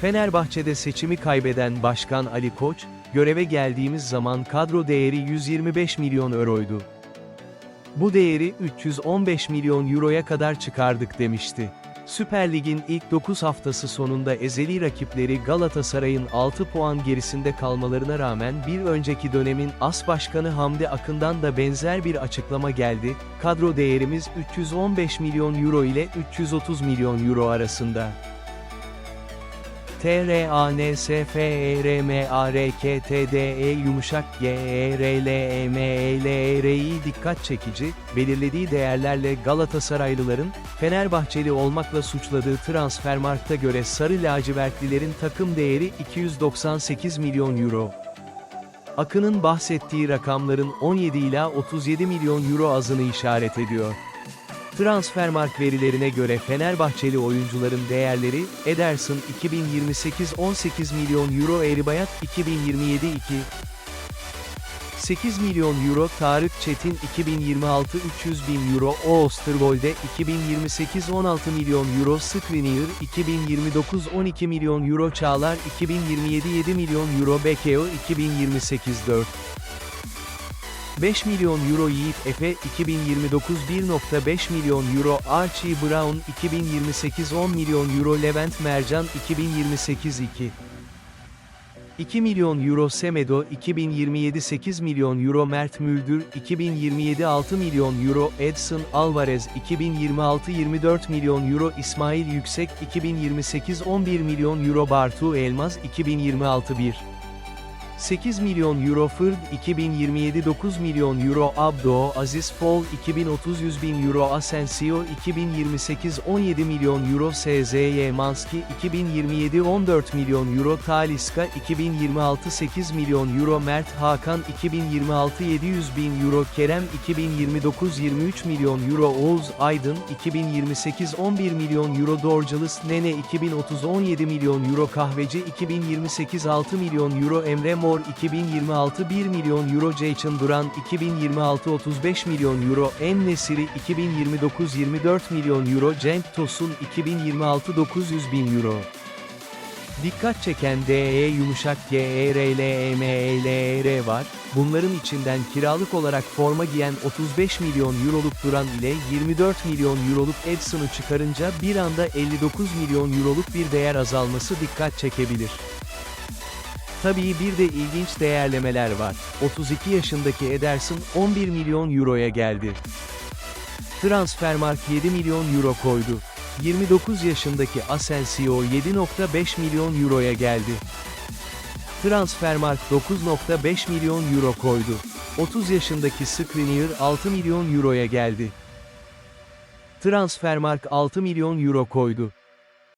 Fenerbahçe'de seçimi kaybeden Başkan Ali Koç, göreve geldiğimiz zaman kadro değeri 125 milyon euroydu. Bu değeri 315 milyon euroya kadar çıkardık demişti. Süper Lig'in ilk 9 haftası sonunda ezeli rakipleri Galatasaray'ın 6 puan gerisinde kalmalarına rağmen bir önceki dönemin as başkanı Hamdi Akın'dan da benzer bir açıklama geldi, kadro değerimiz 315 milyon euro ile 330 milyon euro arasında. T R A N S F E yumuşak G E E dikkat çekici, belirlediği değerlerle Galatasaraylıların, Fenerbahçeli olmakla suçladığı Transfermarkt'a göre Sarı Lacivertlilerin takım değeri 298 milyon euro. Akın'ın bahsettiği rakamların 17 ila 37 milyon euro azını işaret ediyor. Transfermarkt verilerine göre Fenerbahçeli oyuncuların değerleri, Ederson 2028 18 milyon euro Eribayat 2027 2 8 milyon euro Tarık Çetin 2026 300 bin euro Oosterwolde 2028 16 milyon euro Skriniar 2029 12 milyon euro Çağlar 2027 7 milyon euro Bekeo 2028 4 5 milyon euro Yiğit Efe 2029 1.5 milyon euro Archie Brown 2028 10 milyon euro Levent Mercan 2028 2 2 milyon euro Semedo 2027 8 milyon euro Mert Müldür 2027 6 milyon euro Edson Alvarez 2026 24 milyon euro İsmail Yüksek 2028 11 milyon euro Bartu Elmaz 2026 1 8 milyon euro Fırd 2027 9 milyon euro Abdo Aziz Fol 2030 100 bin euro Asensio 2028 17 milyon euro SZY Manski 2027 14 milyon euro Taliska 2026 8 milyon euro Mert Hakan 2026 700 bin euro Kerem 2029 23 milyon euro Oğuz Aydın 2028 11 milyon euro Dorcalis Nene 2030 17 milyon euro Kahveci 2028 6 milyon euro Emre Mor 2026 1 milyon euro Ceyçin Duran 2026 35 milyon euro En Nesiri 2029 24 milyon euro Cenk Tosun 2026 900 bin euro Dikkat çeken DE yumuşak G E E E var. Bunların içinden kiralık olarak forma giyen 35 milyon euroluk Duran ile 24 milyon euroluk Edson'u çıkarınca bir anda 59 milyon euroluk bir değer azalması dikkat çekebilir. Tabii bir de ilginç değerlemeler var. 32 yaşındaki Ederson 11 milyon euroya geldi. Transfermarkt 7 milyon euro koydu. 29 yaşındaki Asensio 7.5 milyon euroya geldi. Transfermarkt 9.5 milyon euro koydu. 30 yaşındaki Skriniar 6 milyon euroya geldi. Transfermarkt 6 milyon euro koydu.